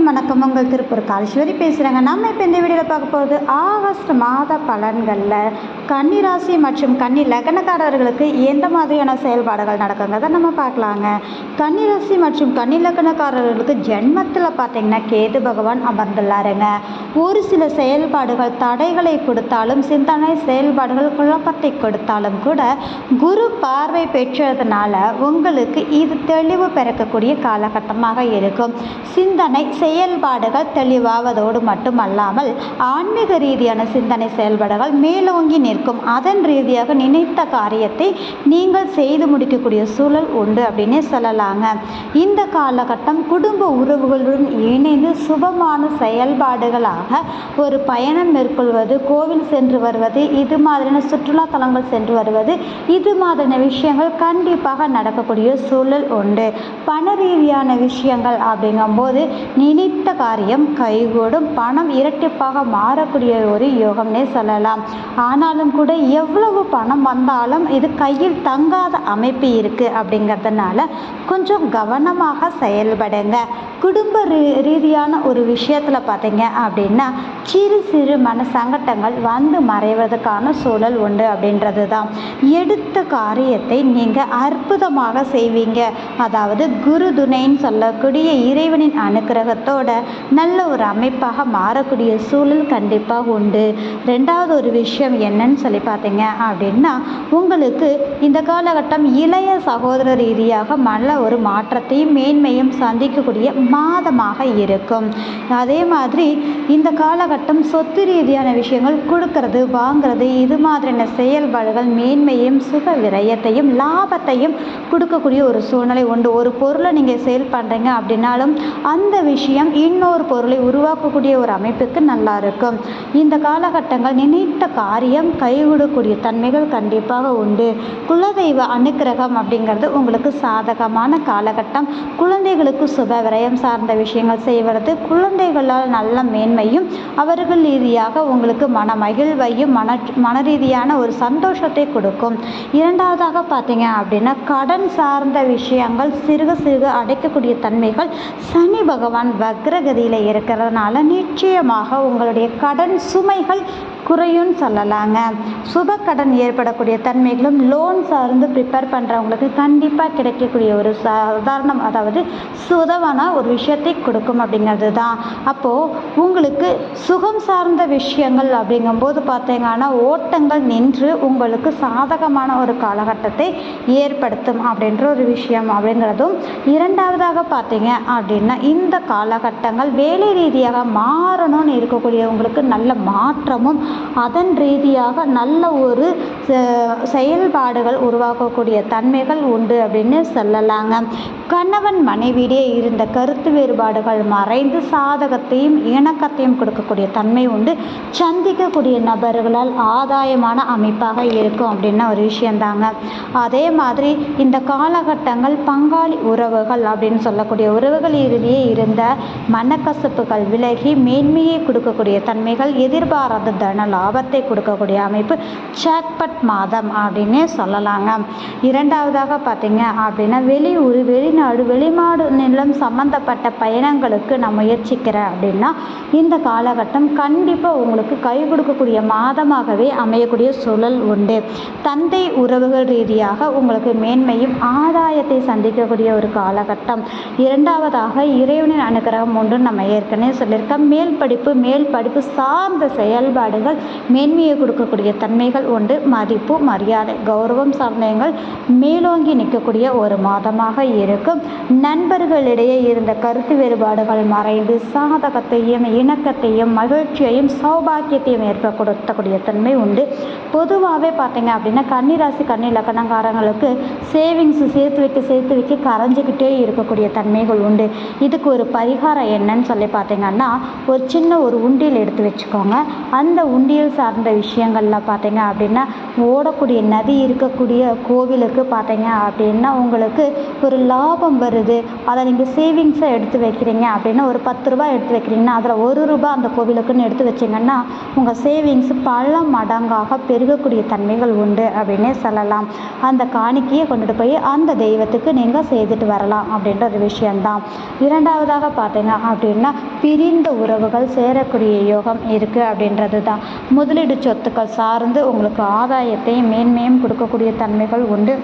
வணக்கம். உங்கள் திருப்பூர் காலேஸ்வரி பேசுகிறேங்க நம்ம இப்போ இந்த வீடியோவில் பார்க்க போகிறது ஆகஸ்ட் மாத பலன்களில் கன்னிராசி மற்றும் கன்னி லக்னக்காரர்களுக்கு எந்த மாதிரியான செயல்பாடுகள் நடக்குங்கிறத நம்ம பார்க்கலாங்க. கன்னிராசி மற்றும் கன்னி லக்னக்காரர்களுக்கு ஜென்மத்தில் பார்த்தீங்கன்னா கேது பகவான் அமர்ந்துள்ளாருங்க. ஒரு சில செயல்பாடுகள் தடைகளை கொடுத்தாலும் சிந்தனை செயல்பாடுகள் குழப்பத்தை கொடுத்தாலும் கூட குரு பார்வை பெற்றதுனால உங்களுக்கு இது தெளிவு பிறக்கக்கூடிய காலகட்டமாக இருக்கும். சிந்தனை செயல்பாடுகள் தெளிவாவதோடு மட்டுமல்லாமல் ஆன்மீக ரீதியான சிந்தனை செயல்பாடுகள் மேலோங்கி நிற்கும். அதன் ரீதியாக நினைத்த காரியத்தை நீங்கள் செய்து முடிக்கக்கூடிய சூழல் உண்டு அப்படின்னே சொல்லலாங்க. இந்த காலகட்டம் குடும்ப உறவுகளுடன் இணைந்து சுபமான செயல்பாடுகளாக ஒரு பயணம் மேற்கொள்வது கோவில் சென்று வருவது இது மாதிரியான சுற்றுலா தலங்கள் சென்று வருவது இது மாதிரியான விஷயங்கள் கண்டிப்பாக நடக்கக்கூடிய சூழல் உண்டு. பண ரீதியான விஷயங்கள் அப்படிங்கும்போது நினைத்த காரியம் கைகூடும் பணம் இரட்டிப்பாக மாறக்கூடிய ஒரு யோகம்னே சொல்லலாம். ஆனாலும் கூட எவ்வளவு பணம் வந்தாலும் இது கையில் தங்காத அமைப்பு இருக்குது அப்படிங்கிறதுனால கொஞ்சம் கவனமாக செயல்படுங்க. குடும்ப ரீ ரீதியான ஒரு விஷயத்தில் பார்த்தீங்க அப்படின்னா சிறு சிறு மன சங்கட்டங்கள் வந்து மறைவதற்கான சூழல் உண்டு அப்படின்றது தான் எடுத்த காரியத்தை நீங்கள் அற்புதமாக செய்வீங்க. அதாவது குரு துணைன்னு சொல்லக்கூடிய இறைவனின் அனுக்கிரகத்தோட நல்ல ஒரு அமைப்பாக மாறக்கூடிய சூழல் கண்டிப்பாக உண்டு. ரெண்டாவது ஒரு விஷயம் என்னன்னு சொல்லி பார்த்தீங்க அப்படின்னா உங்களுக்கு இந்த காலகட்டம் இளைய சகோதர ரீதியாக நல்ல ஒரு மாற்றத்தையும் மேன்மையும் சந்திக்கக்கூடிய மாதமாக இருக்கும். அதே மாதிரி இந்த காலகட்டம் சொத்து ரீதியான விஷயங்கள் கொடுக்கறது வாங்குறது இது மாதிரியான செயல்பாடுகள் மேன்மையும் சுக விரயத்தையும் லாபத்தையும் கொடுக்கக்கூடிய ஒரு சூழ்நிலை உண்டு. ஒரு பொருளை நீங்கள் சேல் பண்ணுறீங்க அப்படின்னாலும் அந்த விஷயம் இன்னொரு பொருளை உருவாக்கக்கூடிய ஒரு அமைப்புக்கு நல்லா இருக்கும். இந்த காலகட்டங்கள் நினைத்த காரியம் கைவிடக்கூடிய தன்மைகள் கண்டிப்பாக உண்டு. குலதெய்வ அனுக்கிரகம் அப்படிங்கிறது உங்களுக்கு சாதகமான காலகட்டம். குழந்தைகளுக்கு சுப விரயம் சார்ந்த விஷயங்கள் செய்வது குழந்தைகளால் நல்ல மேன்மையும் அவர்கள் ரீதியாக உங்களுக்கு மன மகிழ்வையும் மன மன ரீதியான ஒரு சந்தோஷத்தை கொடுக்கும். இரண்டாவதாக பார்த்தீங்க அப்படின்னா கடன் சார்ந்த விஷயங்கள் சிறுக சிறுக அடைக்கக்கூடிய தன்மைகள் சனி பகவான் வக்ரகதியில் இருக்கிறதுனால நிச்சயமாக உங்களுடைய கடன் சுமைகள் குறையும்னு சொல்லலாங்க. சுப கடன் ஏற்படக்கூடிய தன்மைகளும் லோன் சார்ந்து ப்ரிப்பேர் பண்ணுறவங்களுக்கு கண்டிப்பாக கிடைக்கக்கூடிய ஒரு சாதாரணம் அதாவது சுதவான ஒரு விஷயத்தை கொடுக்கும் அப்படிங்கிறது தான் அப்போது உங்களுக்கு சுகம் சார்ந்த விஷயங்கள் அப்படிங்கும்போது பார்த்தீங்கன்னா ஓட்டங்கள் நின்று உங்களுக்கு சாதகமான ஒரு காலகட்டத்தை ஏற்படுத்தும் அப்படின்ற ஒரு விஷயம் அப்படிங்கிறதும் இரண்டாவதாக பார்த்தீங்க அப்படின்னா இந்த காலகட்டங்கள் வேலை ரீதியாக மாறணும்னு இருக்கக்கூடியவங்களுக்கு நல்ல மாற்றமும் அதன் ரீதியாக நல்ல ஒரு செயல்பாடுகள் உருவாக்கக்கூடிய தன்மைகள் உண்டு அப்படின்னு சொல்லலாங்க. கணவன் மனைவியிடையே இருந்த கருத்து வேறுபாடுகள் மறைந்து சாதகத்தையும் இணக்கத்தையும் கொடுக்கக்கூடிய தன்மை உண்டு. சந்திக்கக்கூடிய நபர்களால் ஆதாயமான அமைப்பாக இருக்கும் அப்படின்ன ஒரு விஷயந்தாங்க. அதே மாதிரி இந்த காலகட்டங்கள் பங்காளி உறவுகள் அப்படின்னு சொல்லக்கூடிய உறவுகள் இறுதியே இருந்த மனக்கசப்புகள் விலகி மேன்மையை கொடுக்கக்கூடிய தன்மைகள் எதிர்பாராத தன லாபத்தை கொடுக்கக்கூடிய அமைப்பு? ஜாக்பட் மாதம் அப்படின்னே சொல்லலாங்க. இரண்டாவதாக பார்த்தீங்க அப்படின்னா வெளியூர் வெளிநாடு வெளிநாடு நிலம் சம்பந்தப்பட்ட பயணங்களுக்கு நான் முயற்சிக்கிறேன் அப்படின்னா இந்த காலகட்டம் கண்டிப்பாக உங்களுக்கு கை கொடுக்கக்கூடிய மாதமாகவே அமையக்கூடிய சூழல் உண்டு. தந்தை உறவுகள் ரீதியாக உங்களுக்கு மேன்மையும் ஆதாயத்தை சந்திக்கக்கூடிய ஒரு காலகட்டம். இரண்டாவதாக இறைவனின் அனுகிரகம் ஒன்று நம்ம ஏற்கனவே சொல்லியிருக்கோம். மேல் படிப்பு மேல் படிப்பு சார்ந்த செயல்பாடுகள் மேன்மையை கொடுக்கக்கூடிய தன்மைகள் உண்டு மதிப்பு மரியாதை கௌரவம் சார்ந்தங்கள் மேலோங்கி நிற்கக்கூடிய ஒரு மாதமாக இருக்கும். நண்பர்களிடையே இருந்த கருத்து வேறுபாடுகள் மறைந்து சாதகத்தையும் இணக்கத்தையும் மகிழ்ச்சியையும் சௌபாக்கியத்தையும் ஏற்படுத்தக்கூடிய தன்மை உண்டு. பொதுவாகவே பார்த்தீங்க அப்படின்னா கன்னிராசி கன்னி லக்கணக்காரங்களுக்கு சேவிங்ஸ் சேர்த்து வைக்க சேர்த்து வைக்க கரைஞ்சிக்கிட்டே இருக்கக்கூடிய தன்மைகள் உண்டு. இதுக்கு ஒரு பரிகாரம் என்னன்னு சொல்லி பார்த்தீங்கன்னா ஒரு சின்ன ஒரு உண்டியில் எடுத்து வச்சுக்கோங்க. அந்த உண்டியல் சார்ந்த விஷயங்களில் பார்த்தீங்க பார்த்தீங்க அப்படின்னா ஓடக்கூடிய நதி இருக்கக்கூடிய கோவிலுக்கு பார்த்தீங்க அப்படின்னா உங்களுக்கு ஒரு லாபம் வருது. அதை நீங்கள் சேவிங்ஸாக எடுத்து வைக்கிறீங்க அப்படின்னா ஒரு பத்து ரூபா எடுத்து வைக்கிறீங்கன்னா அதில் ஒரு ரூபா அந்த கோவிலுக்குன்னு எடுத்து வச்சிங்கன்னா உங்கள் சேவிங்ஸ் பல மடங்காக பெருகக்கூடிய தன்மைகள் உண்டு அப்படின்னே சொல்லலாம். அந்த காணிக்கையை கொண்டுட்டு போய் அந்த தெய்வத்துக்கு நீங்கள் செய்துட்டு வரலாம் அப்படின்ற ஒரு விஷயந்தான் இரண்டாவதாக பார்த்தீங்க அப்படின்னா பிரிந்த உறவுகள் சேரக்கூடிய யோகம் இருக்குது அப்படின்றது தான் முதலீடு சொத்துக்கள் சார்ந்து உங்களுக்கு ஆதாயத்தையும் மேன்மையும் கொடுக்கக்கூடிய தன்மைகள் உண்டு.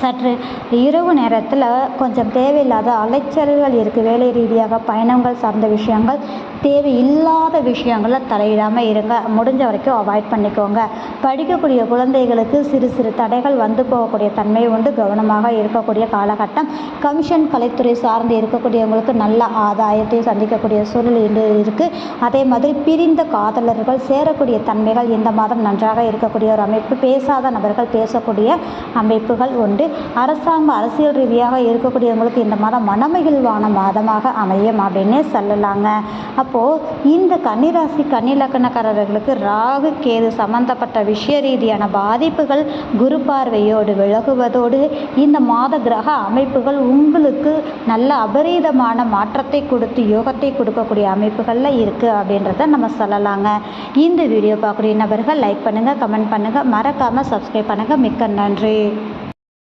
சற்று இரவு நேரத்தில் கொஞ்சம் தேவையில்லாத அலைச்சல்கள் இருக்குது வேலை ரீதியாக பயணங்கள் சார்ந்த விஷயங்கள் தேவையில்லாத விஷயங்களில் தலையிடாமல் இருங்க. முடிஞ்ச வரைக்கும் அவாய்ட் பண்ணிக்கோங்க. படிக்கக்கூடிய குழந்தைகளுக்கு சிறு சிறு தடைகள் வந்து போகக்கூடிய தன்மை உண்டு. கவனமாக இருக்கக்கூடிய காலகட்டம். கமிஷன் கலைத்துறை சார்ந்து இருக்கக்கூடியவங்களுக்கு நல்ல ஆதாயத்தை சந்திக்கக்கூடிய சூழல் இன்று இருக்குது அதே மாதிரி பிரிந்த காதலர்கள் சேரக்கூடிய தன்மைகள் இந்த மாதம் நன்றாக இருக்கக்கூடிய ஒரு அமைப்பு. பேசாத நபர்கள் பேசக்கூடிய அமைப்புகள் உண்டு. அரசாங்க அரசியல் ரீதியாக இருக்கக்கூடியவங்களுக்கு இந்த மாதம் மனமகிழ்வான மாதமாக அமையும் அப்படின்னே சொல்லலாங்க. அப்போது இந்த கன்னிராசி கன்னிலக்கணக்காரர்களுக்கு ராகு கேது சம்பந்தப்பட்ட விஷய ரீதியான பாதிப்புகள் குரு பார்வையோடு விலகுவதோடு இந்த மாத கிரக அமைப்புகள் உங்களுக்கு நல்ல அபரீதமான மாற்றத்தை கொடுத்து யோகத்தை கொடுக்கக்கூடிய அமைப்புகளில் இருக்குது அப்படின்றத நம்ம சொல்லலாங்க. இந்த வீடியோ பார்க்கக்கூடிய நபர்கள் லைக் பண்ணுங்கள் கமெண்ட் பண்ணுங்கள் மறக்காமல் சப்ஸ்கிரைப் பண்ணுங்கள் மிக்க நன்றி.